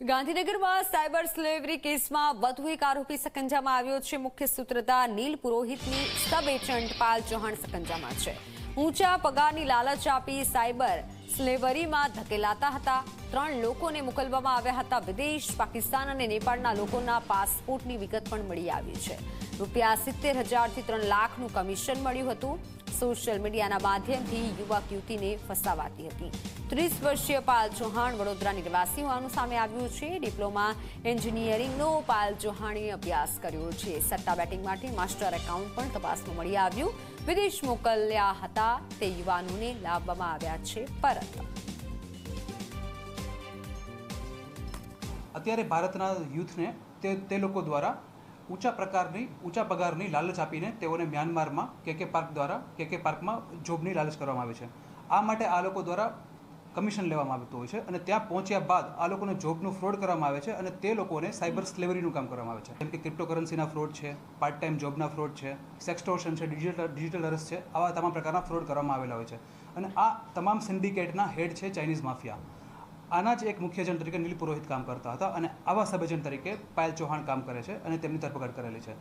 ગાંધીનગરમાં cyber slavery કેસમાં વધુ એક આરોપી સકંજામાં આવ્યો છે. મુખ્ય સૂત્રધાર નીલ પુરોહિતની સબ એજન્ટ પાલ ચૌહાણ સકંજામાં છે. ઊંચા પગારની લાલચ આપી સાયબર સ્લેવરીમાં ધકેલાતા હતા. ત્રણ લોકોને મોકલવામાં આવ્યા હતા. વિદેશ, પાકિસ્તાન અને નેપાળના લોકોના પાસપોર્ટની વિગત પણ મળી આવી છે. રૂપિયા સિત્તેર હજારથી ત્રણ લાખનું કમિશન મળ્યું હતું. સોશિયલ મીડિયાના માધ્યમથી યુવક, યુવતીને ફસાવાતી હતી. ત્રીસ વર્ષીય પાલ ચૌહાણ વડોદરાની નિવાસી હોવાનું સામે આવ્યું છે. ડિપ્લોમા એન્જિનિયરિંગનો પાલ ચૌહાણે અભ્યાસ કર્યો છે. સટ્ટા બેટિંગ માટે માસ્ટર એકાઉન્ટ પણ તપાસમાં મળી આવ્યું. વિદેશ મોકલ્યા હતા તે યુવાનોને લાવવામાં આવ્યા છે પરત. અત્યારે ભારતના યુથને તે તે લોકો દ્વારા ઊંચા પ્રકારની, ઊંચા પગારની લાલચ આપીને તેઓને મ્યાનમારમાં, કે કે પાર્ક દ્વારા, કે કે પાર્કમાં જોબની લાલચ કરવામાં આવે છે. આ માટે આ લોકો દ્વારા કમિશન લેવામાં આવતું હોય છે અને ત્યાં પહોંચ્યા બાદ આ લોકોને જોબનું ફ્રોડ કરવામાં આવે છે અને તે લોકોને સાયબર સ્લેવરીનું કામ કરવામાં આવે છે. જેમ કે ક્રિપ્ટોકરન્સીના ફ્રોડ છે પાર્ટ ટાઈમ જોબના ફ્રોડ છે, સેક્સટોર્શન છે, ડિજિટલ ડિજિટલ અરસ છે, આવા તમામ પ્રકારના ફ્રોડ કરવામાં આવેલા હોય છે. અને આ તમામ સિન્ડિકેટના હેડ છે ચાઇનીઝ માફિયા. આના જ એક મુખ્ય એજન્ટ તરીકે નીલ પુરોહિત કામ કરતા હતા અને આવા સબ એજન્ટ તરીકે પાયલ ચૌહાણ કામ કરે છે અને તેમની ધરપકડ કરેલી છે.